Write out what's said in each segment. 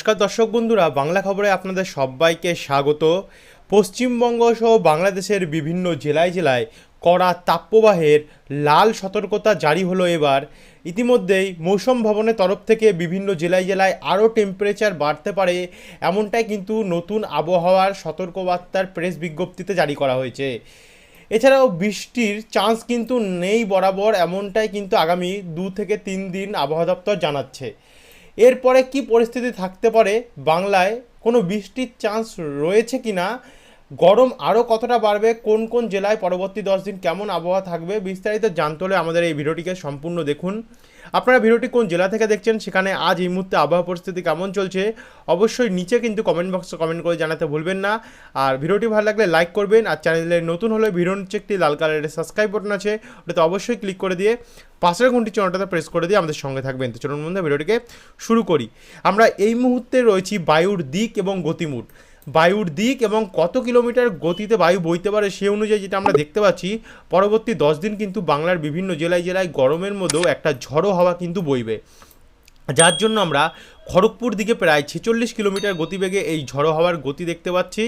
নমস্কার দর্শক বন্ধুরা, বাংলা খবরে আপনাদের সবাইকে স্বাগত। পশ্চিমবঙ্গ সহ বাংলাদেশের বিভিন্ন জেলায় জেলায় কড়া তাপপ্রবাহের লাল সতর্কতা জারি হলো এবার। ইতিমধ্যেই মৌসুম ভবনের তরফ থেকে বিভিন্ন জেলায় জেলায় আরও টেম্পারেচার বাড়তে পারে, এমনটাই কিন্তু নতুন আবহাওয়ার সতর্কবার্তার প্রেস বিজ্ঞপ্তিতে জারি করা হয়েছে। এছাড়াও বৃষ্টির চান্স কিন্তু নেই বরাবর, এমনটাই কিন্তু আগামী দু থেকে তিন দিন আবহাওয়া দপ্তর জানাচ্ছে। এরপরে কি পরিস্থিতি থাকতে পারে বাংলায়? কোনো বৃষ্টির চান্স রয়েছে কি না গরম আরও কতটা বাড়বে, কোন কোন জেলায় পরবর্তী দশ দিন কেমন আবহাওয়া থাকবে, বিস্তারিত জানতে হলে আমাদের এই ভিডিওটিকে সম্পূর্ণ দেখুন। আপনারা ভিডিওটি কোন জেলা থেকে দেখছেন সেখানে আজ এই মুহূর্তে আবহাওয়া পরিস্থিতি কেমন চলছে, অবশ্যই নিচে কিন্তু কমেন্ট বক্সে কমেন্ট করে জানাতে ভুলবেন না। আর ভিডিওটি ভালো লাগলে লাইক করবেন, আর চ্যানেলে নতুন হলে ভিডিওর নিচে একটি লাল কালারের সাবস্ক্রাইব বাটন আছে, ওটাতে অবশ্যই ক্লিক করে দিয়ে পাশের ঘন্টি চিহ্নটাতে প্রেস করে দিয়ে আমাদের সঙ্গে থাকবেন। তো চলুন বন্ধু ভিডিওটিকে শুরু করি। আমরা এই মুহূর্তে রয়েছি বায়ুর দিক এবং গতিমুড বায়ুর দিক এবং কত কিলোমিটার গতিতে বায়ু বইতে পারে সে অনুযায়ী যেটা আমরা দেখতে পাচ্ছি, পরবর্তী দশ দিন কিন্তু বাংলার বিভিন্ন জেলায় জেলায় গরমের মধ্যেও একটা ঝড়ো হাওয়া কিন্তু বইবে। যার জন্য আমরা খড়গপুর দিকে প্রায় ছেচল্লিশ কিলোমিটার গতিবেগে এই ঝড়ো হাওয়ার গতি দেখতে পাচ্ছি।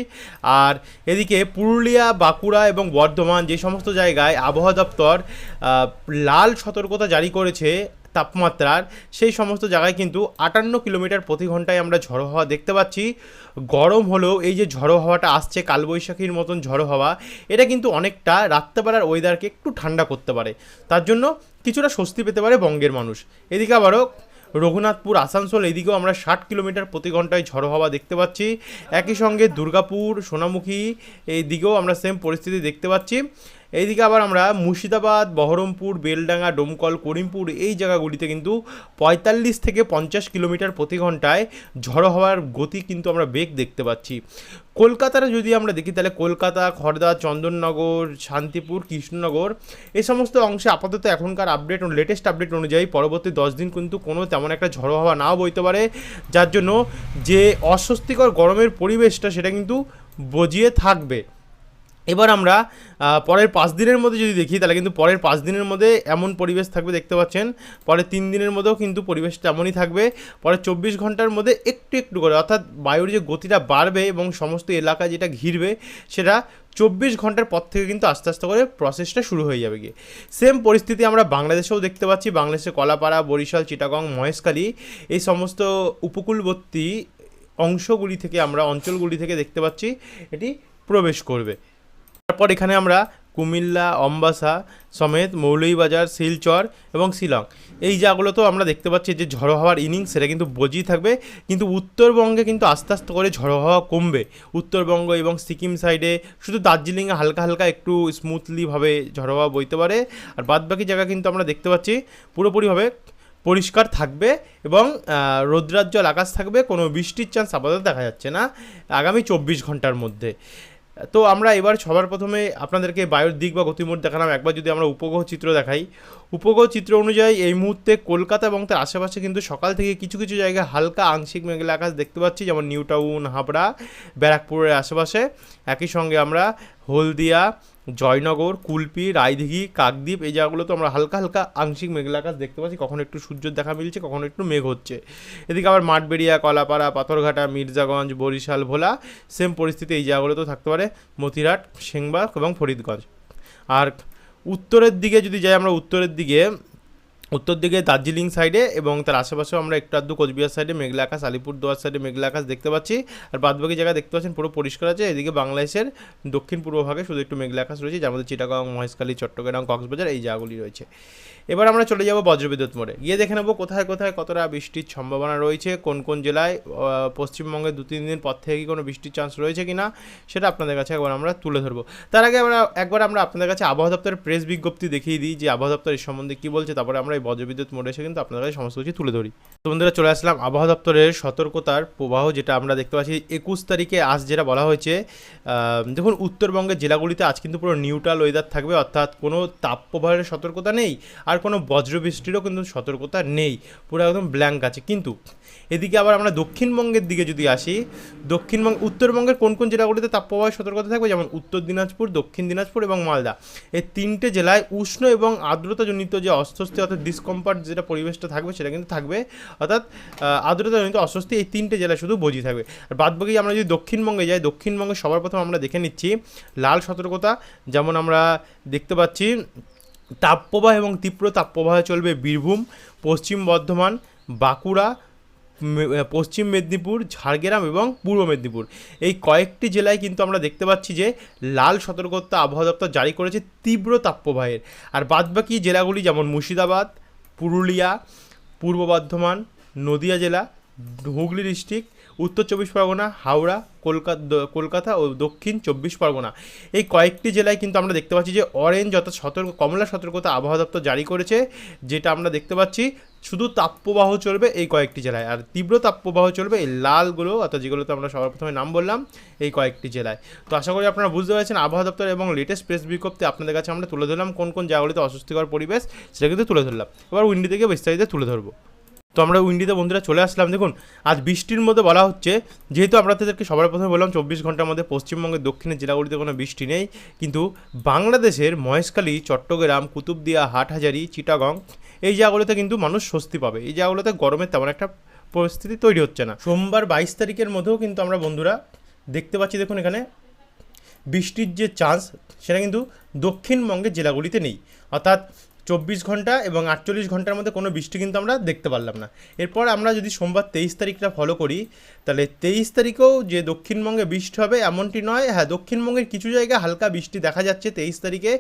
আর এদিকে পুরুলিয়া, বাঁকুড়া এবং বর্ধমান যে সমস্ত জায়গায় আবহাওয়া দপ্তর লাল সতর্কতা জারি করেছে। তাপমাত্রার, সেই সমস্ত জায়গায় কিন্তু আটান্ন কিলোমিটার প্রতি ঘন্টায় আমরা ঝড়ো হাওয়া দেখতে পাচ্ছি। গরম হলেও এই যে ঝড়ো হাওয়াটা আসছে, কালবৈশাখীর মতন ঝড়ো হাওয়া, এটা কিন্তু অনেকটা রাত্রেবেলার ওয়েদারকে একটু ঠান্ডা করতে পারে। তার জন্য কিছুটা স্বস্তি পেতে পারে বঙ্গের মানুষ। এদিকে আবারও রঘুনাথপুর, আসানসোল, এদিকেও আমরা ষাট কিলোমিটার প্রতি ঘন্টায় ঝড়ো হাওয়া দেখতে পাচ্ছি। একই সঙ্গে দুর্গাপুর, সোনামুখী এই দিকেও আমরা সেম পরিস্থিতি দেখতে পাচ্ছি। এইদিকে আবার আমরা মুর্শিদাবাদ, বহরমপুর, বেলডাঙ্গা, ডোমকল, করিমপুর এই জায়গাগুলিতে কিন্তু পঁয়তাল্লিশ থেকে পঞ্চাশ কিলোমিটার প্রতি ঘন্টায় ঝড়ো হওয়ার গতি কিন্তু আমরা বেগ দেখতে পাচ্ছি। কলকাতার যদি আমরা দেখি তাহলে কলকাতা খড়দা চন্দননগর, শান্তিপুর, কৃষ্ণনগর এই সমস্ত অংশে আপাতত এখনকার আপডেট লেটেস্ট আপডেট অনুযায়ী পরবর্তী দশ দিন কিন্তু কোনো তেমন একটা ঝড়ো হাওয়া নাও বইতে পারে। যার জন্য যে অস্বস্তিকর গরমের পরিবেশটা সেটা কিন্তু বজিয়ে থাকবে। এবার আমরা পরের পাঁচ দিনের মধ্যে যদি দেখি, তাহলে কিন্তু পরের পাঁচ দিনের মধ্যে এমন পরিবেশ থাকবে, দেখতে পাচ্ছেন। পরের তিন দিনের মধ্যেও কিন্তু পরিবেশ তেমনই থাকবে। পরের চব্বিশ ঘণ্টার মধ্যে একটু একটু করে, অর্থাৎ বায়ুর যে গতিটা বাড়বে এবং সমস্ত এলাকা যেটা ঘিরবে, সেটা চব্বিশ ঘণ্টার পর থেকে কিন্তু আস্তে আস্তে করে প্রসেসটা শুরু হয়ে যাবে গিয়ে। সেম পরিস্থিতি আমরা বাংলাদেশেও দেখতে পাচ্ছি, বাংলাদেশে কলাপাড়া, বরিশাল, চিটাগং, মহেশখালী, এই সমস্ত উপকূলবর্তী অংশগুলি থেকে আমরা, অঞ্চলগুলি থেকে দেখতে পাচ্ছি, এটি প্রবেশ করবে। তারপর এখানে আমরা কুমিল্লা, অম্বাসা সমেত মৌলভীবাজার, শিলচর এবং শিলং। এই জায়গাগুলোতেও আমরা দেখতে পাচ্ছি যে ঝড়ো হওয়ার ইনিংস, সেটা কিন্তু বজিয়ে থাকবে। কিন্তু উত্তরবঙ্গে কিন্তু আস্তে আস্তে করে ঝড়ো হাওয়া কমবে। উত্তরবঙ্গ এবং সিকিম সাইডে শুধু দার্জিলিংয়ে হালকা হালকা একটু স্মুথলিভাবে ঝড়ো হাওয়া বইতে পারে। আর বাদবাকি জায়গা কিন্তু আমরা দেখতে পাচ্ছি পুরোপুরিভাবে পরিষ্কার থাকবে এবং রৌদ্রাজ্জ্বল আকাশ থাকবে। কোনো বৃষ্টির চান্স আপাতত দেখা যাচ্ছে না। আগামী চব্বিশ ঘণ্টার মধ্যে। তো আমরা এবার সবার প্রথমে আপনাদেরকে বায়ুর দিক বা গতিমোট দেখালাম। একবার যদি আমরা উপগ্রহ চিত্র দেখাই। উপগ্রহ চিত্র অনুযায়ী এই মুহূর্তে কলকাতা এবং তার আশেপাশে কিন্তু সকাল থেকে কিছু কিছু জায়গায় হালকা আংশিক মেঘলা আকাশ দেখতে পাচ্ছি, যেমন নিউ টাউন, হাবড়া, ব্যারাকপুরের আশেপাশে। একই সঙ্গে আমরা হলদিয়া জয়নগর, কুলপি রায়দিঘি কাকদ্বীপ, এই জায়গাগুলো তো আমরা হালকা হালকা আংশিক মেঘলা আকাশ দেখতে পাচ্ছি। কখনো একটু সূর্যের দেখা মিলছে, কখনো একটু মেঘ হচ্ছে। এদিকে আবার মাঠবেড়িয়া, কলাপাড়া, পাথরঘাটা, মির্জাগঞ্জ, বরিশাল, ভোলা সেম পরিস্থিতি এই জায়গাগুলোতেও থাকতে পারে। মতিরাট সেংবাগ এবং ফরিদগঞ্জ। আর উত্তরের দিকে যদি যাই আমরা, উত্তরের দিকে উত্তর দিকে দার্জিলিং সাইডে এবং তার আশেপাশেও আমরা একটু আধটু কোচবিহার সাইডে, মেঘলা আকাশ, আলিপুরদুয়ার সাইডে মেঘলা আকাশ দেখতে পাচ্ছি। আর বাদবাকি জায়গা দেখতে পাচ্ছেন, পুরো পরিষ্কার আছে। এদিকে বাংলাদেশের দক্ষিণ পূর্ব ভাগে শুধু একটু মেঘলা আকাশ রয়েছে। যার মধ্যে চিটাগাং, মহেশখালী, চট্টগ্রাম, কক্সবাজার এই জায়গাগুলি রয়েছে। এবার আমরা চলে যাব বজ্রবিদ্যুৎ মোড়ে। গিয়ে দেখে নেব কোথায় কোথায় কতটা বৃষ্টির সম্ভাবনা রয়েছে, কোন কোন জেলায় পশ্চিমবঙ্গে দু তিন দিন পর থেকে কি কোনো বৃষ্টির চান্স রয়েছে কি না সেটা আপনাদের কাছে একবার আমরা তুলে ধরবো। তার আগে আমরা, একবার আমরা আপনাদের কাছে আবহাওয়া দপ্তরের প্রেস বিজ্ঞপ্তি দেখিয়ে দিই যে আবহাওয়া দপ্তর এর সম্বন্ধে কী বলছে, তারপরে আমরা বজ্রবিদ্যুৎ মোড়ে এসে কিন্তু আপনাদের কাছে সমস্ত কিছু তুলে ধরি। তো বন্ধুরা, চলে আসলাম আবহাওয়া দপ্তরের সতর্কতার প্রবাহ, যেটা আমরা দেখতে পাচ্ছি একুশ তারিখে আজ যেটা বলা হয়েছে দেখুন, উত্তরবঙ্গের জেলাগুলিতে আজ কিন্তু পুরো নিউট্রাল ওয়েদার থাকবে, অর্থাৎ কোনো তাপপ্রবাহের সতর্কতা নেই আর কোনো বজ্রবৃষ্টিরও কিন্তু সতর্কতা নেই। পুরো একদম ব্ল্যাঙ্ক আছে। কিন্তু এদিকে আবার আমরা দক্ষিণবঙ্গের দিকে যদি আসি, দক্ষিণবঙ্গ, উত্তরবঙ্গের কোন কোন জেলাগুলিতে তাপপ্রবাহের সতর্কতা থাকবে? যেমন উত্তর দিনাজপুর, দক্ষিণ দিনাজপুর এবং মালদা। এই তিনটে জেলায় উষ্ণ এবং আর্দ্রতাজনিত যে অস্বস্তি, অর্থাৎ ডিসকমফর্ট যেটা পরিবেশটা থাকবে, সেটা কিন্তু থাকবে। অর্থাৎ আর্দ্রতাজনিত অস্বস্তি এই তিনটে জেলা শুধু বজি থাকবে। আর বাদ বাকি আমরা যদি দক্ষিণবঙ্গে যাই, দক্ষিণবঙ্গে সবার প্রথম আমরা দেখে নিচ্ছি লাল সতর্কতা। যেমন আমরা দেখতে পাচ্ছি, তাপপ্রবাহ এবং তীব্র তাপপ্রবাহ চলবে বীরভূম, পশ্চিম বর্ধমান, বাঁকুড়া পশ্চিম মেদিনীপুর, ঝাড়গ্রাম এবং পূর্ব মেদিনীপুর। এই কয়েকটি জেলায় কিন্তু আমরা দেখতে পাচ্ছি যে লাল সতর্কতা আবহাওয়া দপ্তর জারি করেছে তীব্র তাপপ্রবাহের। আর বাদবাকি জেলাগুলি যেমন মুর্শিদাবাদ পুরুলিয়া পূর্ব বর্ধমান নদিয়া জেলা হুগলি ডিস্ট্রিক্ট উত্তর চব্বিশ পরগনা, হাওড়া, কলকাতা কলকাতা ও দক্ষিণ চব্বিশ পরগনা। এই কয়েকটি জেলায় কিন্তু আমরা দেখতে পাচ্ছি যে অরেঞ্জ অর্থাৎ সতর্ক, কমলা সতর্কতা আবহাওয়া দপ্তর জারি করেছে, যেটা আমরা দেখতে পাচ্ছি শুধু তাপপ্রবাহ চলবে এই কয়েকটি জেলায়, আর তীব্র তাপপ্রবাহ চলবে এই লালগুলো, অর্থাৎ যেগুলোতে আমরা সবার প্রথমে নাম বললাম, এই কয়েকটি জেলায়। তো আশা করি আপনারা বুঝতে পারছেন, আবহাওয়া দপ্তর এবং লেটেস্ট প্রেস বিজ্ঞপ্তি আপনাদের কাছে আমরা তুলে ধরলাম, কোন কোন জায়গাগুলিতে অস্বস্তিকর পরিবেশ সেটা কিন্তু তুলে ধরলাম। এবার উইন্ডি থেকে বিস্তারিত তুলে ধরবো। তো আমরা উইন্ডিতে বন্ধুরা চলে আসলাম। দেখুন, আজ বৃষ্টির মধ্যে বলা হচ্ছে, যেহেতু আমরা তাদেরকে সবার প্রথমে বললাম, চব্বিশ ঘণ্টার মধ্যে পশ্চিমবঙ্গের দক্ষিণের জেলাগুলিতে কোনো বৃষ্টি নেই। কিন্তু বাংলাদেশের মহেশখালী, চট্টগ্রাম, কুতুবদিয়া, হাটহাজারি, চিটাগং, এই জায়গাগুলোতে কিন্তু মানুষ স্বস্তি পাবে। এই জায়গাগুলোতে গরমের তেমন একটা পরিস্থিতি তৈরি হচ্ছে না। সোমবার বাইশ তারিখের মধ্যেও কিন্তু আমরা বন্ধুরা দেখতে পাচ্ছি, দেখুন এখানে বৃষ্টির যে চান্স, সেটা কিন্তু দক্ষিণবঙ্গের জেলাগুলিতে নেই। অর্থাৎ চব্বিশ ঘণ্টা এবং আটচল্লিশ ঘণ্টার মধ্যে কোনো বৃষ্টি কিন্তু আমরা দেখতে পারলাম না। এরপর আমরা যদি সোমবার তেইশ তারিখটা ফলো করি তাহলে তেইশ তারিখেও যে দক্ষিণবঙ্গে বৃষ্টি হবে এমনটি নয়। হ্যাঁ দক্ষিণবঙ্গের কিছু জায়গায় হালকা বৃষ্টি দেখা যাচ্ছে তেইশ তারিখে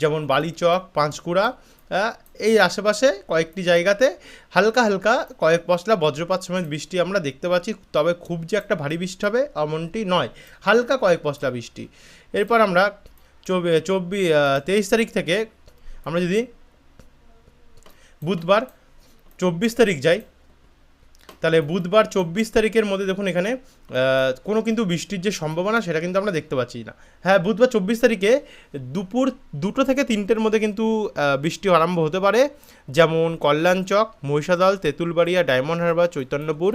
যেমন বালিচক পাঁশকুড়া আহ, এই আশেপাশে কয়েকটি জায়গাতে হালকা হালকা কয়েক পশলা বজ্রপাত সমেত বৃষ্টি আমরা দেখতে পাচ্ছি তবে খুব যে একটা ভারী বৃষ্টি হবে এমনটি নয়। হালকা কয়েক পশলা বৃষ্টি। এরপর আমরা চব্বিশ তেইশ তারিখ থেকে আমরা যদি বুধবার চব্বিশ তারিখ যাই। তাহলে বুধবার চব্বিশ তারিখের মধ্যে দেখুন এখানে কোনো কিন্তু বৃষ্টির যে সম্ভাবনা সেটা কিন্তু আমরা দেখতে পাচ্ছি না। হ্যাঁ বুধবার চব্বিশ তারিখে দুপুর দুটো থেকে তিনটের মধ্যে কিন্তু বৃষ্টি আরম্ভ হতে পারে। যেমন কল্যাণচক মহিষাদল, তেঁতুলবাড়িয়া, ডায়মন্ড হারবার, চৈতন্যপুর,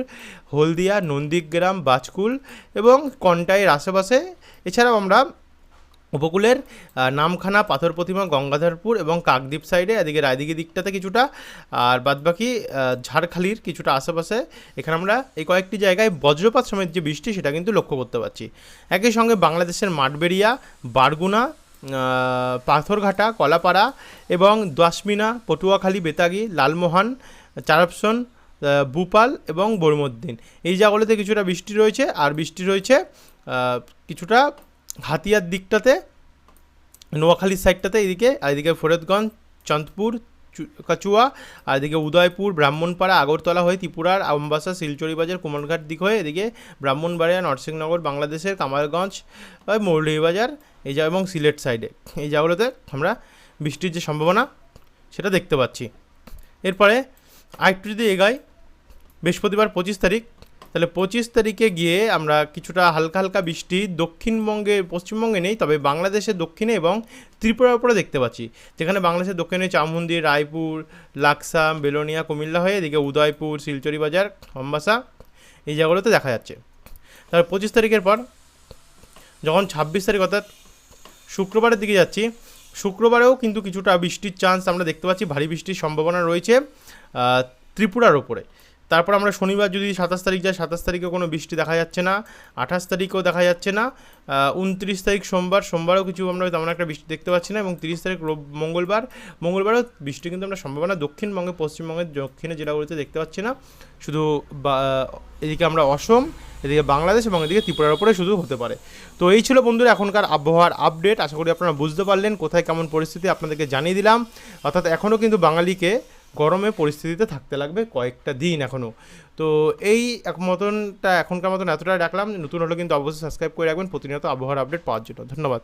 হলদিয়া, নন্দীগ্রাম, বাজকুল এবং কন্টাইয়ের আশেপাশে। এছাড়াও আমরা উপকূলের নামখানা, পাথর প্রতিমা, গঙ্গাধরপুর এবং কাকদ্বীপ সাইডে এদিকে রায়দিঘি দিকটাতে কিছুটা, আর বাদবাকি ঝাড়খালির কিছুটা আশেপাশে, এখানে আমরা এই কয়েকটি জায়গায় বজ্রপাত সমেত যে বৃষ্টি, সেটা কিন্তু লক্ষ্য করতে পারছি। একই সঙ্গে বাংলাদেশের মাঠবেড়িয়া, বারগুনা পাথরঘাটা, কলাপাড়া এবং দশমিনা পটুয়াখালী, বেতাগি, লালমোহন, চারাপসন ভূপাল এবং বরমুদ্দিন। এই জায়গাগুলোতে কিছুটা বৃষ্টি রয়েছে, আর বৃষ্টি রয়েছে কিছুটা হাতিয়ার দিকটাতে নোয়াখালীর সাইডটাতে, এদিকে, আর এদিকে ফরিদগঞ্জ চাঁদপুর কাচুয়া, আর এদিকে উদয়পুর, ব্রাহ্মণপাড়া, আগরতলা হয়ে ত্রিপুরার আমবাসা শিলচরি বাজার কুমারঘাট দিক হয়ে এদিকে ব্রাহ্মণবাড়িয়া, নরসিংহনগর, বাংলাদেশের কামারগঞ্জ মৌলভীবাজার, এই জায়গা এবং সিলেট সাইডে। এই জায়গাগুলোতে আমরা বৃষ্টির যে সম্ভাবনা, সেটা দেখতে পাচ্ছি। এরপরে আরেকটু যদি এগাই, বৃহস্পতিবার পঁচিশ তারিখ তাহলে পঁচিশ তারিখে গিয়ে আমরা কিছুটা হালকা হালকা বৃষ্টি দক্ষিণবঙ্গে, পশ্চিমবঙ্গে নেই, তবে বাংলাদেশের দক্ষিণে এবং ত্রিপুরার উপরে দেখতে পাচ্ছি। যেখানে বাংলাদেশের দক্ষিণে চামুন্দি রায়পুর, লাকসাম, বেলোনিয়া, কুমিল্লা হয়ে এদিকে উদয়পুর, শিলচরি বাজার, অম্বাসা এই জায়গাগুলোতে দেখা যাচ্ছে। তারপর পঁচিশ তারিখের পর যখন ছাব্বিশ তারিখ অর্থাৎ শুক্রবারের দিকে যাচ্ছি, শুক্রবারেও কিন্তু কিছুটা বৃষ্টির চান্স আমরা দেখতে পাচ্ছি, ভারী বৃষ্টির সম্ভাবনা রয়েছে ত্রিপুরার ওপরে তারপর আমরা শনিবার যদি সাতাশ তারিখ যাই, সাতাশ তারিখে কোনো বৃষ্টি দেখা যাচ্ছে না, আঠাশ তারিখেও দেখা যাচ্ছে না উনত্রিশ তারিখ সোমবার, সোমবারও কিছু আমরা তেমন একটা বৃষ্টি দেখতে পাচ্ছি না এবং তিরিশ তারিখ মঙ্গলবার, মঙ্গলবারও বৃষ্টি কিন্তু আমরা সম্ভাবনা দক্ষিণবঙ্গে, পশ্চিমবঙ্গের দক্ষিণে জেলাগুলিতে দেখতে পাচ্ছি না। শুধু এদিকে আমরা অসম, এদিকে বাংলাদেশ এবং এদিকে ত্রিপুরার ওপরে শুধু হতে পারে। তো এই ছিল বন্ধুরা এখনকার আবহাওয়ার আপডেট। আশা করি আপনারা বুঝতে পারলেন কোথায় কেমন পরিস্থিতি, আপনাদেরকে জানিয়ে দিলাম। অর্থাৎ এখনও কিন্তু বাঙালিকে গরমে পরিস্থিতিতে থাকতে লাগবে কয়েকটা দিন এখনও তো এই এক মতনটা এখনকার মতন এতটাই রাখলাম। নতুন হলে কিন্তু অবশ্যই সাবস্ক্রাইব করে রাখবেন। প্রতিনিয়ত আবহাওয়ার আপডেট পাওয়ার জন্য। ধন্যবাদ।